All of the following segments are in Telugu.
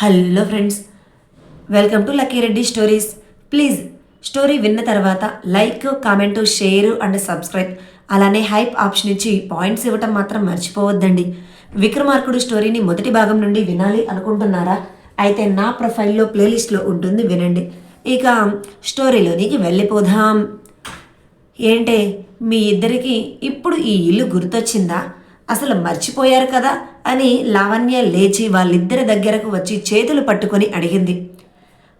Hello friends welcome to lucky Reddy stories. Please story విన్న తర్వాత like comment share and subscribe. అలానే హైప్ ఆప్షన్ ఇచ్చి పాయింట్స్ ఇవ్వటం మాత్రం మర్చిపోవద్దండి. విక్రమార్కుడు స్టోరీని మొదటి భాగం నుండి వినాలి అనుకుంటున్నారా? అయితే నా ప్రొఫైల్లో ప్లేలిస్ట్లో ఉంటుంది వినండి. ఇక స్టోరీలోనికి వెళ్ళిపోదాం. ఏంటే మీ ఇద్దరికి ఇప్పుడు ఈ ఇల్లు గుర్తొచ్చిందా? అసలు మర్చిపోయారు కదా? అని లావణ్య లేచి వాళ్ళిద్దరి దగ్గరకు వచ్చి చేతులు పట్టుకొని అడిగింది.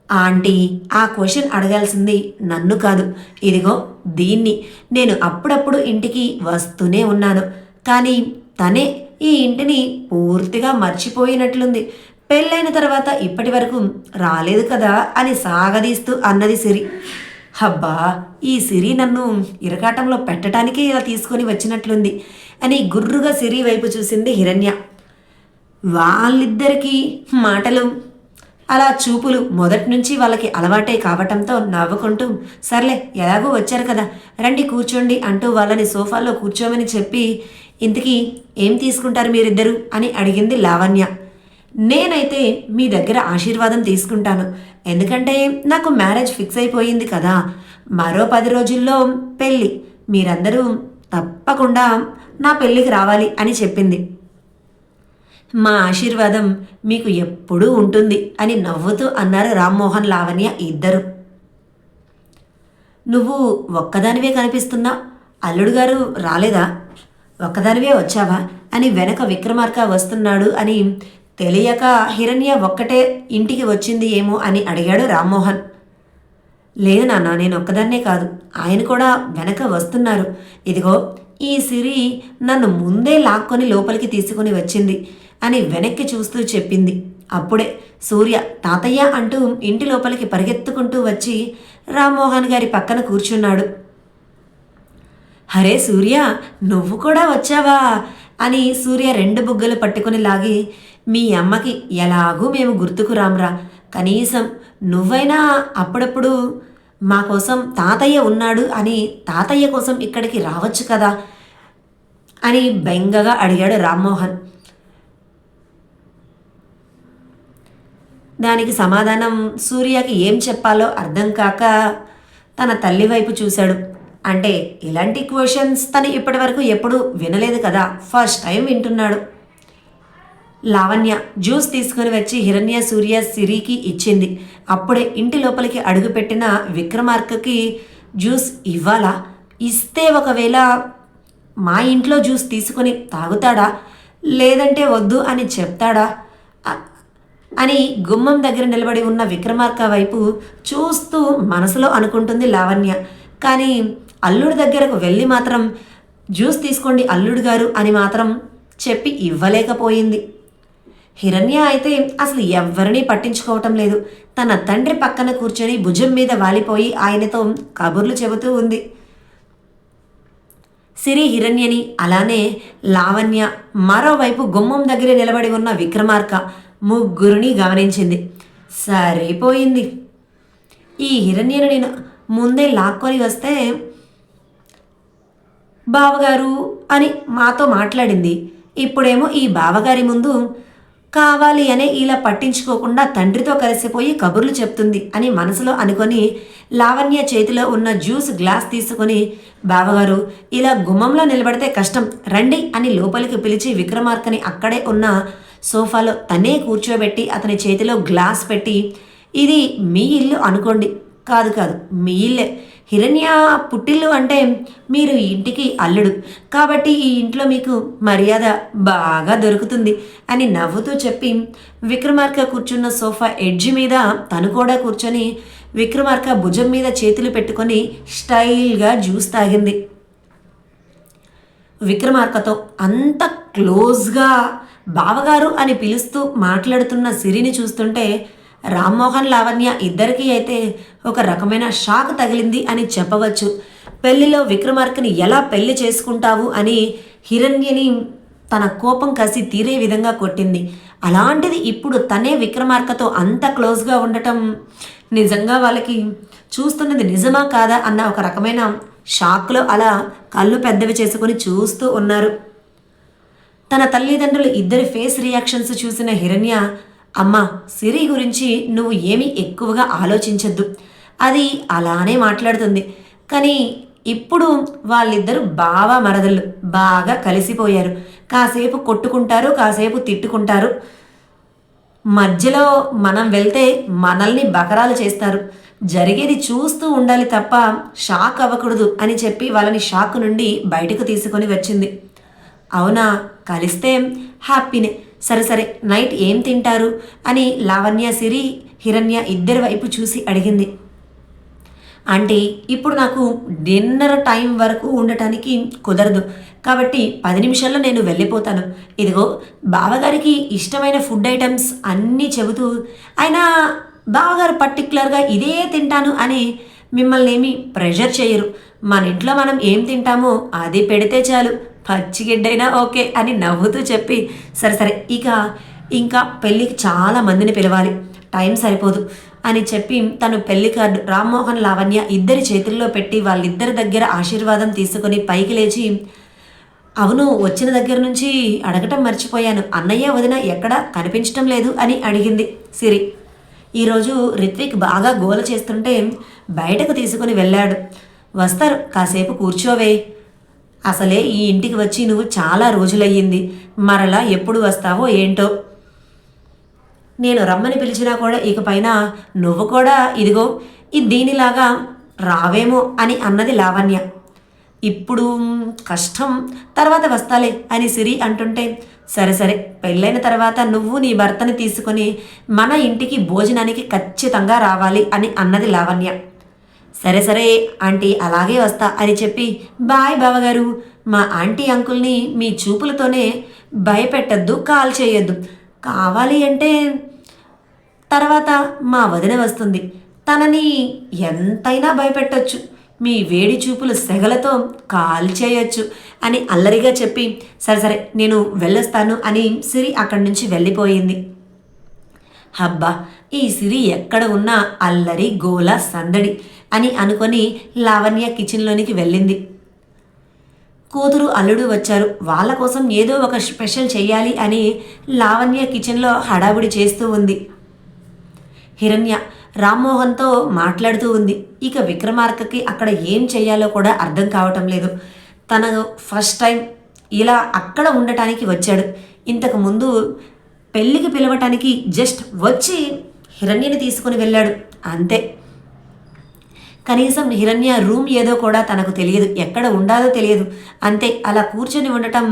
ఆంటీ ఆ క్వశ్చన్ అడగాల్సింది నన్ను కాదు. ఇదిగో దీన్ని. నేను అప్పుడప్పుడు ఇంటికి వస్తూనే ఉన్నాను. కానీ తనే ఈ ఇంటిని పూర్తిగా మర్చిపోయినట్లుంది. పెళ్ళైన తర్వాత ఇప్పటి వరకు రాలేదు కదా అని సాగదీస్తూ అన్నది సిరి. హబ్బా ఈ సిరి నన్ను ఇరకాటంలో పెట్టడానికే ఇలా తీసుకొని వచ్చినట్లుంది అని గుర్రుగా సిరి వైపు చూసింది హిరణ్య. వాళ్ళిద్దరికీ మాటలు అలా చూపులు మొదటి నుంచి వాళ్ళకి అలవాటే కావటంతో నవ్వుకుంటూ సర్లే ఎలాగో వచ్చారు కదా రండి కూర్చోండి అంటూ వాళ్ళని సోఫాలో కూర్చోమని చెప్పి ఇంతకీ ఏం తీసుకుంటారు మీరిద్దరు అని అడిగింది లావణ్య. నేనైతే మీ దగ్గర ఆశీర్వాదం తీసుకుంటాను. ఎందుకంటే నాకు మ్యారేజ్ ఫిక్స్ అయిపోయింది కదా. మరో పది రోజుల్లో పెళ్ళి. మీరందరూ తప్పకుండా నా పెళ్ళికి రావాలి అని చెప్పింది. మా ఆశీర్వాదం మీకు ఎప్పుడూ ఉంటుంది అని నవ్వుతూ అన్నారు రామ్మోహన్ లావణ్య ఇద్దరు. నువ్వు ఒక్కదానివే కనిపిస్తున్నా? అల్లుడు గారు రాలేదా? ఒక్కదానివే వచ్చావా? అని వెనక విక్రమార్క వస్తున్నాడు అని తెలియక హిరణ్య ఒక్కటే ఇంటికి వచ్చింది ఏమో అని అడిగాడు రామ్మోహన్. లేదు నాన్న నేను ఒక్కదాన్నే కాదు. ఆయన కూడా వెనక వస్తున్నారు. ఇదిగో ఈ సిరి నన్ను ముందే లాక్కొని లోపలికి తీసుకుని వచ్చింది అని వెనక్కి చూస్తూ చెప్పింది. అప్పుడే సూర్య తాతయ్య అంటూ ఇంటి లోపలికి పరిగెత్తుకుంటూ వచ్చి రామ్మోహన్ గారి పక్కన కూర్చున్నాడు. హరే సూర్య నువ్వు కూడా వచ్చావా? అని సూర్య రెండు బుగ్గలు పట్టుకుని లాగి మీ అమ్మకి ఎలాగూ మేము గుర్తుకు రామ్రా. కనీసం నువ్వైనా అప్పుడప్పుడు మా కోసం తాతయ్య ఉన్నాడు అని తాతయ్య కోసం ఇక్కడికి రావచ్చు కదా? అని బెంగగా అడిగాడు రామ్మోహన్. దానికి సమాధానం సూర్యకి ఏం చెప్పాలో అర్థం కాక తన తల్లి వైపు చూశాడు. అంటే ఇలాంటి క్వశ్చన్స్ తను ఇప్పటివరకు ఎప్పుడూ వినలేదు కదా? ఫస్ట్ టైం వింటున్నాడు. లావణ్య జ్యూస్ తీసుకుని వచ్చి హిరణ్య సూర్య సిరికి ఇచ్చింది. అప్పుడే ఇంటి లోపలికి అడుగుపెట్టిన విక్రమార్కకి జ్యూస్ ఇవ్వాలా? ఇస్తే ఒకవేళ మా ఇంట్లో జ్యూస్ తీసుకొని తాగుతాడా? లేదంటే వద్దు అని చెప్తాడా? అని గుమ్మం దగ్గర నిలబడి ఉన్న విక్రమార్క వైపు చూస్తూ మనసులో అనుకుంటుంది లావణ్య. కానీ అల్లుడి దగ్గరకు వెళ్ళి మాత్రం జ్యూస్ తీసుకోండి అల్లుడు గారు అని మాత్రం చెప్పి ఇవ్వలేకపోయింది. హిరణ్య అయితే అసలు ఎవ్వరినీ పట్టించుకోవటం లేదు. తన తండ్రి పక్కన కూర్చొని భుజం మీద వాలిపోయి ఆయనతో కబుర్లు చెబుతూ ఉంది. సిరి హిరణ్యని అలానే లావణ్య మరోవైపు గుమ్మం దగ్గర నిలబడి ఉన్న విక్రమార్క ముగ్గురిని గమనించింది. సరిపోయింది. ఈ హిరణ్యను నేను ముందే లాక్కొని వస్తే బావగారు అని మాతో మాట్లాడింది. ఇప్పుడేమో ఈ బావగారి ముందు కావాలి అనే ఇలా పట్టించుకోకుండా తండ్రితో కలిసిపోయి కబుర్లు చెప్తుంది అని మనసులో అనుకొని లావణ్య చేతిలో ఉన్న జ్యూస్ గ్లాస్ తీసుకొని బావగారు ఇలా గుమ్మంలో నిలబడితే కష్టం రండి అని లోపలికి పిలిచి విక్రమార్కని అక్కడే ఉన్న సోఫాలో తనే కూర్చోబెట్టి అతని చేతిలో గ్లాస్ పెట్టి ఇది మీ ఇల్లు అనుకోండి. కాదు కాదు మీ ఇల్లే. హిరణ్య పుట్టిల్లు అంటే మీరు ఇంటికి అల్లుడు. కాబట్టి ఈ ఇంట్లో మీకు మర్యాద బాగా దొరుకుతుంది అని నవ్వుతూ చెప్పి విక్రమార్క కూర్చున్న సోఫా ఎడ్జ్ మీద తను కూడా కూర్చొని విక్రమార్క భుజం మీద చేతులు పెట్టుకొని స్టైల్గా జ్యూస్ తాగింది. విక్రమార్కతో అంత క్లోజ్గా బావగారు అని పిలుస్తూ మాట్లాడుతున్న సిరిని చూస్తుంటే రామ్మోహన్ లావణ్య ఇద్దరికీ అయితే ఒక రకమైన షాక్ తగిలింది అని చెప్పవచ్చు. పెళ్ళిలో విక్రమార్కని ఎలా పెళ్ళి చేసుకుంటావు అని హిరణ్యని తన కోపం కసి తీరే విధంగా కొట్టింది. అలాంటిది ఇప్పుడు తనే విక్రమార్కతో అంత క్లోజ్గా ఉండటం నిజంగా వాళ్ళకి చూస్తున్నది నిజమా కాదా అన్న ఒక రకమైన షాక్లో అలా కళ్ళు పెద్దవి చేసుకుని చూస్తూ ఉన్నారు. తన తల్లిదండ్రులు ఇద్దరి ఫేస్ రియాక్షన్స్ చూసిన హిరణ్య అమ్మా సిరి గురించి నువ్వు ఏమీ ఎక్కువగా ఆలోచించద్దు. అది అలానే మాట్లాడుతుంది. కానీ ఇప్పుడు వాళ్ళిద్దరూ బాగా మరదళ్ళు బాగా కలిసిపోయారు. కాసేపు కొట్టుకుంటారు కాసేపు తిట్టుకుంటారు. మధ్యలో మనం వెళ్తే మనల్ని బకరాలు చేస్తారు. జరిగేది చూస్తూ ఉండాలి తప్ప షాక్ అవ్వకూడదు అని చెప్పి వాళ్ళని షాక్ నుండి బయటకు తీసుకొని వచ్చింది. అవునా కలిస్తే హ్యాపీనే. సరే సరే నైట్ ఏం తింటారు? అని లావణ్య సిరి హిరణ్య ఇద్దరి వైపు చూసి అడిగింది. అంటే ఇప్పుడు నాకు డిన్నర్ టైం వరకు ఉండటానికి కుదరదు. కాబట్టి పది నిమిషాల్లో నేను వెళ్ళిపోతాను. ఇదిగో బావగారికి ఇష్టమైన ఫుడ్ ఐటమ్స్ అన్నీ చెబుతూ ఆయన బావగారు పర్టికులర్గా ఇదే తింటాను అని మిమ్మల్ని ఏమీ ప్రెషర్ చేయరు. మన ఇంట్లో మనం ఏం తింటామో అది పెడితే చాలు. పచ్చిగిడ్డైనా ఓకే అని నవ్వుతూ చెప్పి సరే సరే ఇక ఇంకా పెళ్ళికి చాలా మందిని పిలవాలి. టైం సరిపోదు అని చెప్పి తను పెళ్ళి కార్డు రామ్మోహన్ లావణ్య ఇద్దరి చేతుల్లో పెట్టి వాళ్ళిద్దరి దగ్గర ఆశీర్వాదం తీసుకొని పైకి లేచి అవును వచ్చిన దగ్గర నుంచి అడగటం మర్చిపోయాను. అన్నయ్య వదిన ఎక్కడ కనిపించటం లేదు అని అడిగింది సిరి. ఈరోజు రిత్విక్ బాగా గోల చేస్తుంటే బయటకు తీసుకుని వెళ్ళాడు. వస్తారు కాసేపు కూర్చోవే. అసలే ఈ ఇంటికి వచ్చి నువ్వు చాలా రోజులయ్యింది. మరలా ఎప్పుడు వస్తావో ఏంటో? నేను రమ్మని పిలిచినా కూడా ఇకపైన నువ్వు కూడా ఇదిగో ఇది దీనిలాగా రావేమో అని అన్నది లావణ్య. ఇప్పుడు కష్టం తర్వాత వస్తాలే అని సిరి అంటుంటే సరే సరే పెళ్ళైన తర్వాత నువ్వు నీ భర్తని తీసుకొని మన ఇంటికి భోజనానికి ఖచ్చితంగా రావాలి అని అన్నది లావణ్య. సరే సరే ఆంటీ అలాగే వస్తా అని చెప్పి బాయ్ బావగారు మా ఆంటీ అంకుల్ని మీ చూపులతోనే భయపెట్టద్దు కాల్ చేయొద్దు. కావాలి అంటే తర్వాత మా వదిన వస్తుంది. తనని ఎంతైనా భయపెట్టొచ్చు. మీ వేడి చూపులు సెగలతో కాల్ చేయొచ్చు అని అల్లరిగా చెప్పి సరే సరే నేను వెళ్ళొస్తాను అని సిరి అక్కడి నుంచి వెళ్ళిపోయింది. హబ్బా ఈ సిరి ఎక్కడ ఉన్నా అల్లరి గోల సందడి. అని అనుకొని లావణ్య కిచెన్లోనికి వెళ్ళింది. కూతురు అల్లుడు వచ్చారు. వాళ్ళ కోసం ఏదో ఒక స్పెషల్ చేయాలి అని లావణ్య కిచెన్లో హడావుడి చేస్తూ ఉంది. హిరణ్య రామ్మోహన్తో మాట్లాడుతూ ఉంది. ఇక విక్రమార్కకి అక్కడ ఏం చేయాలో కూడా అర్థం కావటం లేదు. తను ఫస్ట్ టైం ఇలా అక్కడ ఉండటానికి వచ్చాడు. ఇంతకు ముందు పెళ్ళికి పిలవటానికి జస్ట్ వచ్చి హిరణ్యని తీసుకుని వెళ్ళాడు. అంతే. కనీసం హిరణ్య రూమ్ ఏదో కూడా తనకు తెలియదు. ఎక్కడ ఉండాలో తెలియదు. అంతే అలా కూర్చొని ఉండటం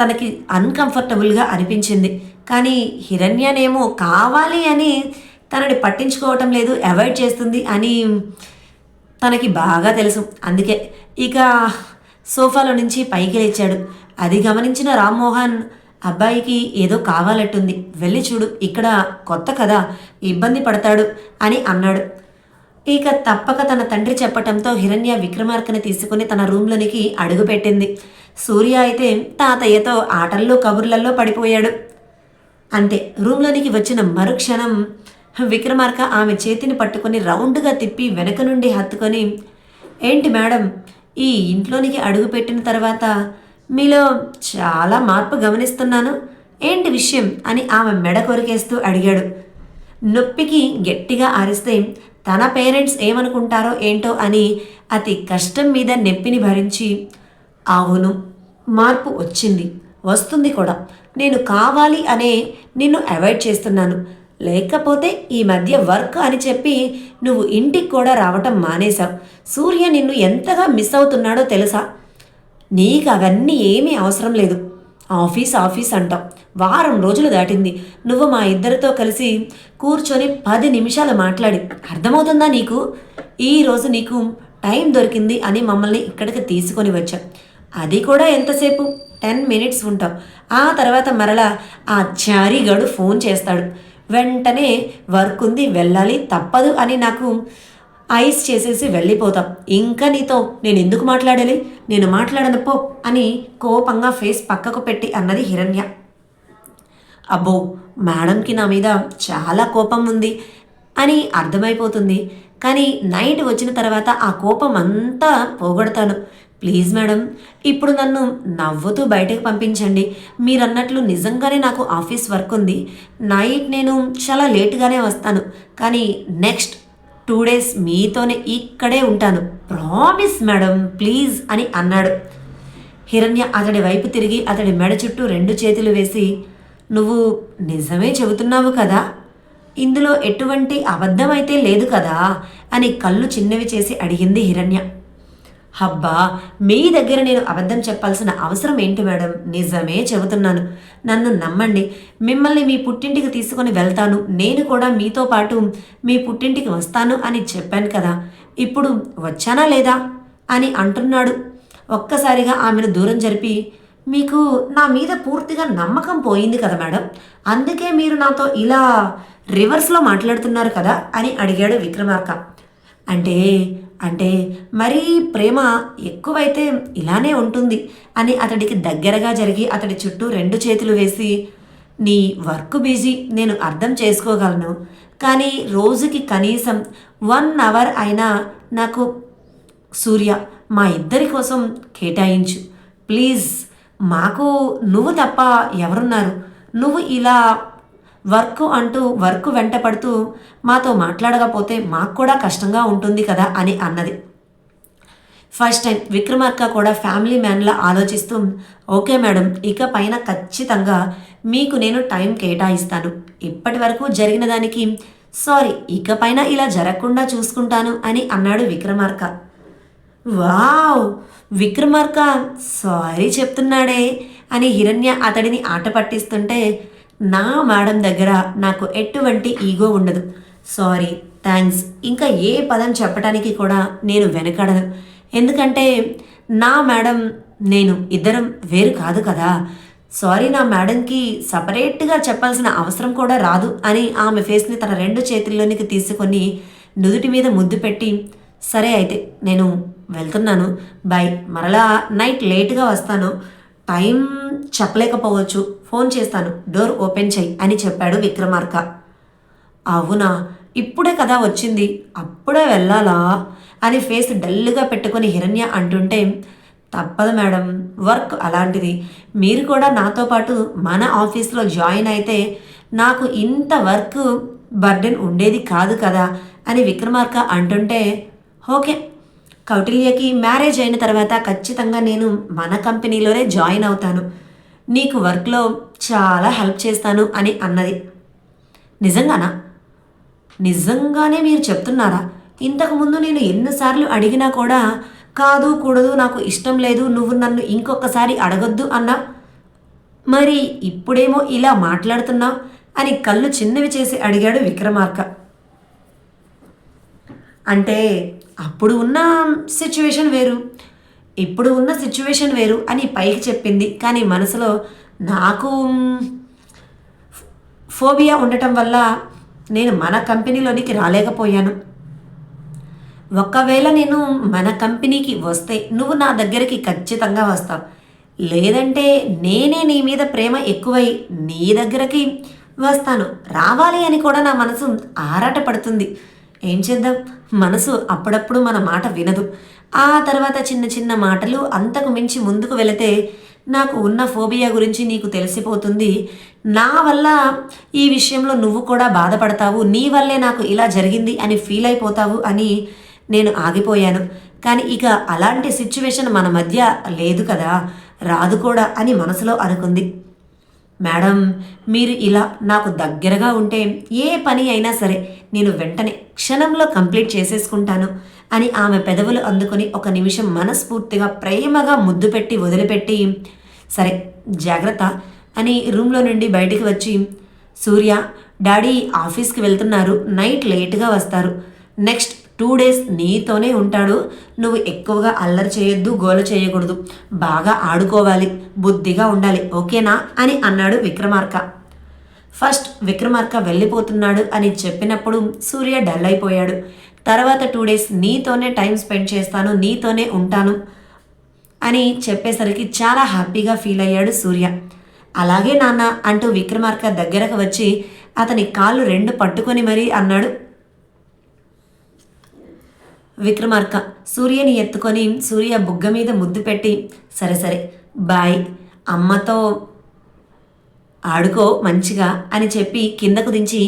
తనకి అన్కంఫర్టబుల్గా అనిపించింది. కానీ హిరణ్యనేమో కావాలి అని తనని పట్టించుకోవటం లేదు అవాయిడ్ చేస్తుంది అని తనకి బాగా తెలుసు. అందుకే ఇక సోఫాలో నుంచి పైకి లేచాడు. అది గమనించిన రామ్మోహన్ అబ్బాయికి ఏదో కావాలట్టుంది. వెళ్ళి చూడు ఇక్కడ కొత్త కదా ఇబ్బంది పడతాడు అని అన్నాడు. ఇక తప్పక తన తండ్రి చెప్పటంతో హిరణ్య విక్రమార్కని తీసుకుని తన రూమ్లోనికి అడుగుపెట్టింది. సూర్య అయితే తాతయ్యతో ఆటల్లో కబుర్లలో పడిపోయాడు. అంతే రూమ్లోనికి వచ్చిన మరుక్షణం విక్రమార్క ఆమె చేతిని పట్టుకొని రౌండ్గా తిప్పి వెనక నుండి హత్తుకొని ఏంటి మేడం ఈ ఇంట్లోనికి అడుగుపెట్టిన తర్వాత మీలో చాలా మార్పు గమనిస్తున్నాను. ఏంటి విషయం? అని ఆమె మెడ కొరికేస్తూ అడిగాడు. నొప్పికి గట్టిగా ఆరిస్తే తన పేరెంట్స్ ఏమనుకుంటారో ఏంటో అని అతి కష్టం మీద నెప్పిని భరించి అవును మార్పు వచ్చింది వస్తుంది కూడా. నేను కావాలి అనే నిన్ను అవాయిడ్ చేస్తున్నాను. లేకపోతే ఈ మధ్య వర్క్ అని చెప్పి నువ్వు ఇంటికి కూడా రావటం మానేశావు. సూర్య నిన్ను ఎంతగా మిస్ అవుతున్నాడో తెలుసా? నీకు అవన్నీ ఏమీ అవసరం లేదు. ఆఫీస్ ఆఫీస్ అంటాం. వారం రోజులు దాటింది. నువ్వు మా ఇద్దరితో కలిసి కూర్చొని పది నిమిషాలు మాట్లాడి. అర్థమవుతుందా నీకు? ఈరోజు నీకు టైం దొరికింది అని మమ్మల్ని ఇక్కడికి తీసుకొని వచ్చా. అది కూడా ఎంతసేపు? టెన్ మినిట్స్ ఉంటాం. ఆ తర్వాత మరలా ఆ చారీగాడు ఫోన్ చేస్తాడు. వెంటనే వర్క్ ఉంది వెళ్ళాలి తప్పదు అని నాకు ఐస్ చేసేసి వెళ్ళిపోతాం. ఇంకా నీతో నేను ఎందుకు మాట్లాడాలి? నేను మాట్లాడను పో అని కోపంగా ఫేస్ పక్కకు పెట్టి అన్నది హిరణ్య. అబ్బో మేడంకి నా మీద చాలా కోపం ఉంది అని అర్థమైపోతుంది. కానీ నైట్ వచ్చిన తర్వాత ఆ కోపం అంతా పోగొడతాను. ప్లీజ్ మేడం ఇప్పుడు నన్ను నవ్వుతూ బయటకు పంపించండి. మీరన్నట్లు నిజంగానే నాకు ఆఫీస్ వర్క్ ఉంది. నైట్ నేను చాలా లేట్గానే వస్తాను. కానీ నెక్స్ట్ టూ డేస్ మీతోనే ఇక్కడే ఉంటాను. ప్రామిస్ మేడం ప్లీజ్ అని అన్నాడు. హిరణ్య అతడి వైపు తిరిగి అతడి మెడ చుట్టూ రెండు చేతులు వేసి నువ్వు నిజమే చెబుతున్నావు కదా? ఇందులో ఎటువంటి అబద్ధమైతే లేదు కదా? అని కళ్ళు చిన్నవి చేసి అడిగింది హిరణ్య. హబ్బా మీ దగ్గర నేను అబద్ధం చెప్పాల్సిన అవసరం ఏంటి మేడం? నిజమే చెబుతున్నాను. నన్ను నమ్మండి. మిమ్మల్ని మీ పుట్టింటికి తీసుకొని వెళ్తాను. నేను కూడా మీతో పాటు మీ పుట్టింటికి వస్తాను అని చెప్పాను కదా. ఇప్పుడు వచ్చానా లేదా? అని అంటున్నాడు. ఒక్కసారిగా ఆమెను దూరం జరిపి మీకు నా మీద పూర్తిగా నమ్మకం పోయింది కదా మేడం. అందుకే మీరు నాతో ఇలా రివర్స్లో మాట్లాడుతున్నారు కదా అని అడిగాడు విక్రమార్క. అంటే అంటే మరీ ప్రేమ ఎక్కువైతే ఇలానే ఉంటుంది అని అతడికి దగ్గరగా జరిగి అతడి చుట్టూ రెండు చేతులు వేసి నీ వర్క్ బిజీ నేను అర్థం చేసుకోగలను. కానీ రోజుకి కనీసం వన్ అవర్ అయినా నాకు సూర్య మా ఇద్దరి కోసం కేటాయించు. ప్లీజ్ మాకు నువ్వు తప్ప ఎవరున్నారు? నువ్వు ఇలా వర్క్ అంటూ వర్క్ వెంట పడుతూ మాతో మాట్లాడకపోతే మాకు కూడా కష్టంగా ఉంటుంది కదా అని అన్నది. ఫస్ట్ టైం విక్రమార్క కూడా ఫ్యామిలీ మ్యాన్లా ఆలోచిస్తూ ఓకే మేడం ఇక పైన ఖచ్చితంగా మీకు నేను టైం కేటాయిస్తాను. ఇప్పటి వరకు జరిగిన దానికి సారీ ఇక పైన ఇలా జరగకుండా చూసుకుంటాను అని అన్నాడు విక్రమార్క. వావ్! విక్రమార్క సారీ చెప్తున్నాడే అని హిరణ్య అతడిని ఆట పట్టిస్తుంటే నా మేడం దగ్గర నాకు ఎటువంటి ఈగో ఉండదు. సారీ థ్యాంక్స్ ఇంకా ఏ పదం చెప్పడానికి కూడా నేను వెనకడను ఎందుకంటే నా మేడం నేను ఇద్దరం వేరు కాదు కదా. సారీ నా మేడంకి సపరేట్గా చెప్పాల్సిన అవసరం కూడా రాదు అని ఆమె ఫేస్ని తన రెండు చేతుల్లోనికి తీసుకొని నుదుటి మీద ముద్దు పెట్టి సరే అయితే నేను వెళ్తున్నాను. బై. మరలా నైట్ లేట్గా వస్తాను. టైం చెప్పలేకపోవచ్చు. ఫోన్ చేస్తాను. డోర్ ఓపెన్ చెయ్యి అని చెప్పాడు విక్రమార్క. అవునా? ఇప్పుడే కదా వచ్చింది. అప్పుడే వెళ్ళాలా? అని ఫేస్ డల్గా పెట్టుకుని హిరణ్య అంటుంటే తప్పదు మేడం. వర్క్ అలాంటిది. మీరు కూడా నాతో పాటు మన ఆఫీస్లో జాయిన్ అయితే నాకు ఇంత వర్క్ బర్డెన్ ఉండేది కాదు కదా అని విక్రమార్క అంటుంటే ఓకే. కౌటిల్యకి మ్యారేజ్ అయిన తర్వాత ఖచ్చితంగా నేను మన కంపెనీలోనే జాయిన్ అవుతాను. నీకు వర్క్లో చాలా హెల్ప్ చేస్తాను అని అన్నది. నిజంగానా? నిజంగానే మీరు చెప్తున్నారా? ఇంతకుముందు నేను ఎన్నిసార్లు అడిగినా కూడా కాదు కూడదు నాకు ఇష్టం లేదు నువ్వు నన్ను ఇంకొకసారి అడగొద్దు అన్నా. మరి ఇప్పుడేమో ఇలా మాట్లాడుతున్నావు అని కళ్ళు చిన్నవి చేసి అడిగాడు విక్రమార్క. అంటే అప్పుడు ఉన్న సిచ్యువేషన్ వేరు. ఇప్పుడు ఉన్న సిచ్యువేషన్ వేరు అని పైకి చెప్పింది. కానీ మనసులో నాకు ఫోబియా ఉండటం వల్ల నేను మన కంపెనీలోనికి రాలేకపోయాను. ఒకవేళ నేను మన కంపెనీకి వస్తే నువ్వు నా దగ్గరికి ఖచ్చితంగా వస్తావు. లేదంటే నేనే నీ మీద ప్రేమ ఎక్కువై నీ దగ్గరకి వస్తాను. రావాలి అని కూడా నా మనసు ఆరాట పడుతుంది ఏం చేద్దాం? మనసు అప్పుడప్పుడు మన మాట వినదు. ఆ తర్వాత చిన్న చిన్న మాటలు అంతకు మించి ముందుకు వెళితే నాకు ఉన్న ఫోబియా గురించి నీకు తెలిసిపోతుంది. నా వల్ల ఈ విషయంలో నువ్వు కూడా బాధపడతావు. నీ వల్లే నాకు ఇలా జరిగింది అని ఫీల్ అయిపోతావు అని నేను ఆగిపోయాను. కానీ ఇక అలాంటి సిచ్యువేషన్ మన మధ్య లేదు కదా. రాదు కూడా అని మనసులో అనుకుంది. మేడం మీరు ఇలా నాకు దగ్గరగా ఉంటే ఏ పని అయినా సరే నేను వెంటనే క్షణంలో కంప్లీట్ చేసేసుకుంటాను అని ఆమె పెదవులు అందుకొని ఒక నిమిషం మనస్ఫూర్తిగా ప్రేమగా ముద్దు పెట్టి వదిలిపెట్టి సరే జాగ్రత్త అని రూమ్లో నుండి బయటికి వచ్చి సూర్య డాడీ ఆఫీస్కి వెళ్తున్నారు నైట్ లేట్గా వస్తారు నెక్స్ట్ టూ డేస్ నీతోనే ఉంటాడు. నువ్వు ఎక్కువగా అల్లరి చేయొద్దు గోల చేయకూడదు. బాగా ఆడుకోవాలి బుద్ధిగా ఉండాలి ఓకేనా? అని అన్నాడు విక్రమార్క. ఫస్ట్ విక్రమార్క వెళ్ళిపోతున్నాడు అని చెప్పినప్పుడు సూర్య డల్ అయిపోయాడు. తర్వాత టూ డేస్ నీతోనే టైం స్పెండ్ చేస్తాను నీతోనే ఉంటాను అని చెప్పేసరికి చాలా హ్యాపీగా ఫీల్ అయ్యాడు సూర్య. అలాగే నాన్న అంటూ విక్రమార్క దగ్గరకు వచ్చి అతని కాళ్ళు రెండు పట్టుకొని మరీ అన్నాడు. విక్రమార్క. సూర్యని ఎత్తుకొని సూర్య బుగ్గ మీద ముద్దు పెట్టి సరే సరే బాయ్ అమ్మతో ఆడుకో మంచిగా అని చెప్పి కిందకు దించి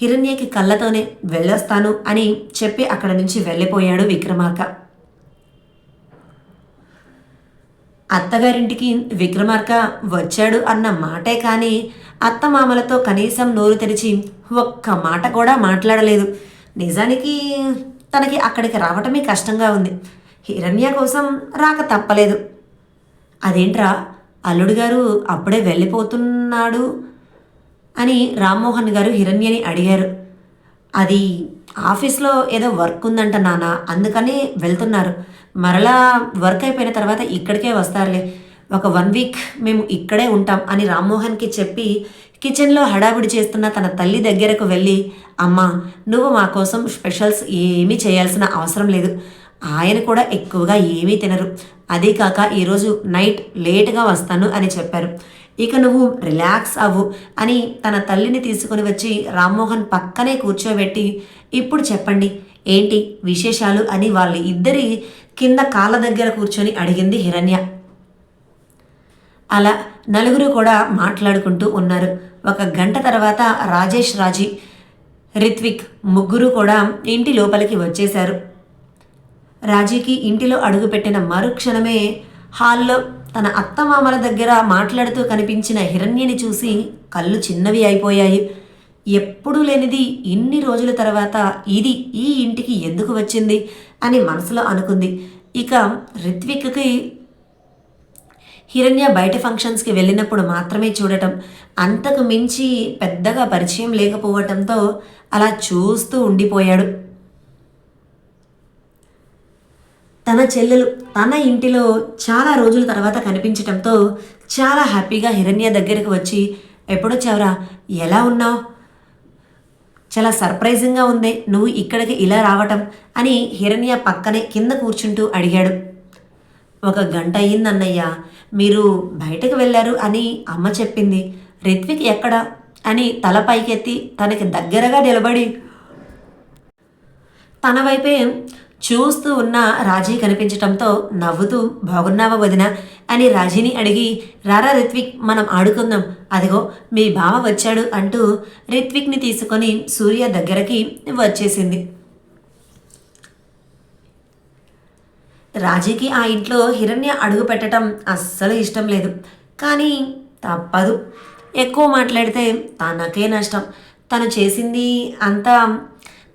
హిరణ్యకి కళ్ళతోనే వెళ్ళొస్తాను అని చెప్పి అక్కడ నుంచి వెళ్ళిపోయాడు విక్రమార్క. అత్తగారింటికి విక్రమార్క వచ్చాడు అన్న మాటే కానీ అత్తమామలతో కనీసం నోరు తెరిచి ఒక్క మాట కూడా మాట్లాడలేదు. నిజానికి తనకి అక్కడికి రావటమే కష్టంగా ఉంది. హిరణ్య కోసం రాక తప్పలేదు. అదేంట్రా? అల్లుడు గారు అప్పుడే వెళ్ళిపోతున్నాడు అని రామ్మోహన్ గారు హిరణ్యని అడిగారు. అది ఆఫీస్లో ఏదో వర్క్ ఉందంట నాన్న అందుకని వెళ్తున్నారు. మరలా వర్క్ అయిపోయిన తర్వాత ఇక్కడికే వస్తారులే. ఒక వన్ వీక్ మేము ఇక్కడే ఉంటాం అని రామ్మోహన్కి చెప్పి కిచెన్లో హడావిడి చేస్తున్న తన తల్లి దగ్గరకు వెళ్ళి అమ్మా నువ్వు మా కోసం స్పెషల్స్ ఏమీ చేయాల్సిన అవసరం లేదు. ఆయన కూడా ఎక్కువగా ఏమీ తినరు. అదే కాక ఈరోజు నైట్ లేట్గా వస్తాను అని చెప్పారు. ఇక నువ్వు రిలాక్స్ అవ్వు అని తన తల్లిని తీసుకుని వచ్చి రామ్మోహన్ పక్కనే కూర్చోబెట్టి ఇప్పుడు చెప్పండి ఏంటి విశేషాలు? అని వాళ్ళ ఇద్దరి కింద కాళ్ళ దగ్గర కూర్చొని అడిగింది హిరణ్య. అలా నలుగురు కూడా మాట్లాడుకుంటూ ఉన్నారు. ఒక గంట తర్వాత రాజేష్ రాజీ రిత్విక్ ముగ్గురు కూడా ఇంటి లోపలికి వచ్చేశారు. రాజీకి ఇంటిలో అడుగుపెట్టిన మరుక్షణమే హాల్లో తన అత్తమామల దగ్గర మాట్లాడుతూ కనిపించిన హిరణ్యని చూసి కళ్ళు చిన్నవి అయిపోయాయి. ఎప్పుడూ లేనిది ఇన్ని రోజుల తర్వాత ఇది ఈ ఇంటికి ఎందుకు వచ్చింది అని మనసులో అనుకుంది. ఇక రిత్విక్కి హిరణ్య బయట ఫంక్షన్స్కి వెళ్ళినప్పుడు మాత్రమే చూడటం అంతకు మించి పెద్దగా పరిచయం లేకపోవటంతో అలా చూస్తూ ఉండిపోయాడు. తన చెల్లెలు తన ఇంటిలో చాలా రోజుల తర్వాత కనిపించటంతో చాలా హ్యాపీగా హిరణ్య దగ్గరకు వచ్చి ఎప్పుడొచ్చావురా ఎలా ఉన్నావు? చాలా సర్ప్రైజింగ్గా ఉంది. నువ్వు ఇక్కడికి ఇలా రావటం అని హిరణ్య పక్కనే కింద కూర్చుంటూ అడిగాడు. ఒక గంట అయ్యిందన్నయ్యా. మీరు బయటకు వెళ్ళారు అని అమ్మ చెప్పింది. రిత్విక్ ఎక్కడ? అని తల పైకెత్తి తనకి దగ్గరగా నిలబడి తన వైపే చూస్తూ ఉన్న రాజీ కనిపించటంతో నవ్వుతూ బాగున్నావా వదిన? అని రాజీని అడిగి రారా రిత్విక్ మనం ఆడుకుందాం. అదిగో మీ బావ వచ్చాడు అంటూ రిత్విక్ని తీసుకొని సూర్య దగ్గరకి వచ్చేసింది. రాజీకి ఆ ఇంట్లో హిరణ్య అడుగు పెట్టడం అస్సలు ఇష్టం లేదు. కానీ తప్పదు. ఎక్కువ మాట్లాడితే తనకే నష్టం. తను చేసింది అంతా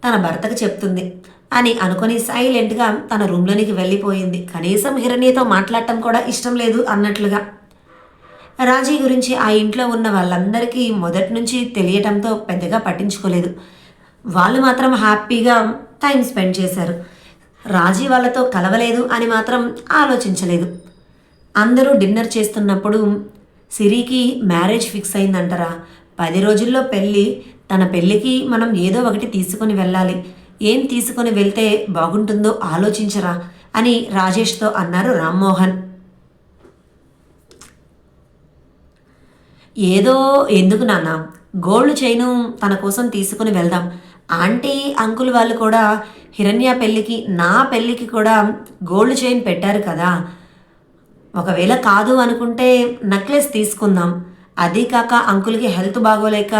తన భర్తకు చెప్తుంది అని అనుకుని సైలెంట్గా తన రూమ్లోనికి వెళ్ళిపోయింది. కనీసం హిరణ్యతో మాట్లాడటం కూడా ఇష్టం లేదు అన్నట్లుగా. రాజీ గురించి ఆ ఇంట్లో ఉన్న వాళ్ళందరికీ మొదటి నుంచి తెలియటంతో పెద్దగా పట్టించుకోలేదు. వాళ్ళు మాత్రం హ్యాపీగా టైం స్పెండ్ చేశారు. రాజీ వాళ్ళతో కలవలేదు అని మాత్రం ఆలోచించలేదు. అందరూ డిన్నర్ చేస్తున్నప్పుడు సిరికి మ్యారేజ్ ఫిక్స్ అయిందంటారా. పది రోజుల్లో పెళ్ళి తన పెళ్ళికి మనం ఏదో ఒకటి తీసుకుని వెళ్ళాలి. ఏం తీసుకుని వెళ్తే బాగుంటుందో ఆలోచించరా అని రాజేష్తో అన్నారు రామ్మోహన్. ఏదో ఎందుకు నాన్న గోల్డ్ చైను తన కోసం తీసుకుని వెళ్దాం. ఆంటీ అంకుల్ వాళ్ళు కూడా హిరణ్య పెళ్ళికి నా పెళ్ళికి కూడా గోల్డ్ చైన్ పెట్టారు కదా. ఒకవేళ కాదు అనుకుంటే నెక్లెస్ తీసుకుందాం. అదీ కాక అంకుల్కి హెల్త్ బాగోలేక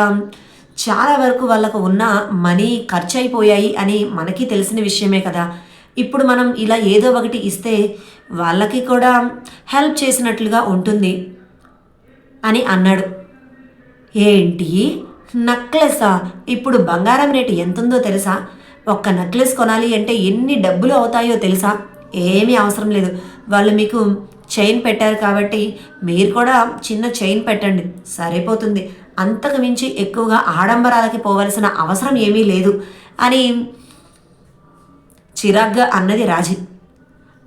చాలా వరకు వాళ్ళకు ఉన్న మనీ ఖర్చు అయిపోయాయి అని మనకి తెలిసిన విషయమే కదా. ఇప్పుడు మనం ఇలా ఏదో ఒకటి ఇస్తే వాళ్ళకి కూడా హెల్ప్ చేసినట్లుగా ఉంటుంది అని అన్నాడు. ఏంటి? నక్లెస్సా ఇప్పుడు బంగారం రేటు ఎంతుందో తెలుసా? ఒక్క నక్లెస్ కొనాలి అంటే ఎన్ని డబ్బులు అవుతాయో తెలుసా? ఏమీ అవసరం లేదు. వాళ్ళు మీకు చైన్ పెట్టారు కాబట్టి మీరు కూడా చిన్న చైన్ పెట్టండి. సరిపోతుంది. అంతకు మించి ఎక్కువగా ఆడంబరాలకి పోవలసిన అవసరం ఏమీ లేదు అని చిరాగ్గా అన్నది రాజీ.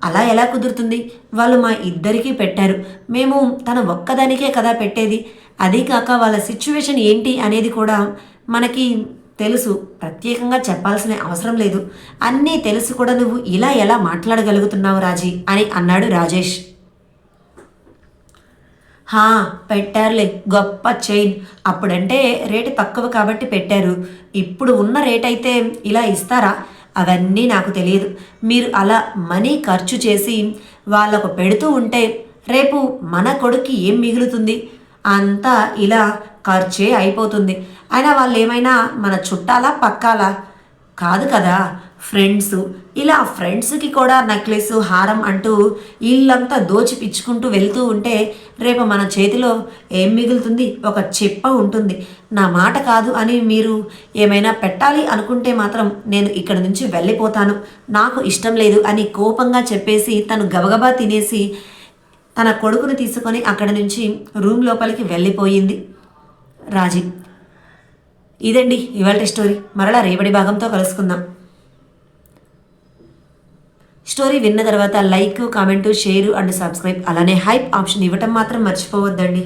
అలా ఎలా కుదురుతుంది? వాళ్ళు మా ఇద్దరికీ పెట్టారు. మేము తన ఒక్కదానికే కదా పెట్టేది. అదే కాక వాళ్ళ సిచ్యువేషన్ ఏంటి అనేది కూడా మనకి తెలుసు. ప్రత్యేకంగా చెప్పాల్సిన అవసరం లేదు. అన్నీ తెలుసు కూడా నువ్వు ఇలా ఎలా మాట్లాడగలుగుతున్నావు రాజీ? అని అన్నాడు రాజేష్. హా పెట్టారులే. గొప్ప చైన్. అప్పుడంటే రేటు తక్కువ కాబట్టి పెట్టారు. ఇప్పుడు ఉన్న రేట్ అయితే ఇలా ఇస్తారా? అవన్నీ నాకు తెలియదు. మీరు అలా మనీ ఖర్చు చేసి వాళ్ళకు పెడుతూ ఉంటే రేపు మన కొడుకు ఏం మిగులుతుంది? అంతా ఇలా ఖర్చే అయిపోతుంది. అయినా వాళ్ళు ఏమైనా మన చుట్టాలా పక్కాలా? కాదు కదా. ఫ్రెండ్స్. ఇలా ఫ్రెండ్స్కి కూడా నెక్లెస్ హారం అంటూ ఇల్లంతా దోచి పిచ్చుకుంటూ వెళ్తూ ఉంటే రేపు మన చేతిలో ఏం మిగులుతుంది? ఒక చెప్ప ఉంటుంది. నా మాట కాదు అని మీరు ఏమైనా పెట్టాలి అనుకుంటే మాత్రం నేను ఇక్కడ నుంచి వెళ్ళిపోతాను. నాకు ఇష్టం లేదు అని కోపంగా చెప్పేసి తను గబగబా తినేసి తన కొడుకును తీసుకొని అక్కడి నుంచి రూమ్ లోపలికి వెళ్ళిపోయింది రాజీ. ఇదండి ఇవాళ స్టోరీ. మరలా రేపటి భాగంతో కలుసుకుందాం. స్టోరీ విన్న తర్వాత like comment share and subscribe అలానే హైప్ ఆప్షన్ ఇవ్వటం మాత్రం మర్చిపోవద్దండి.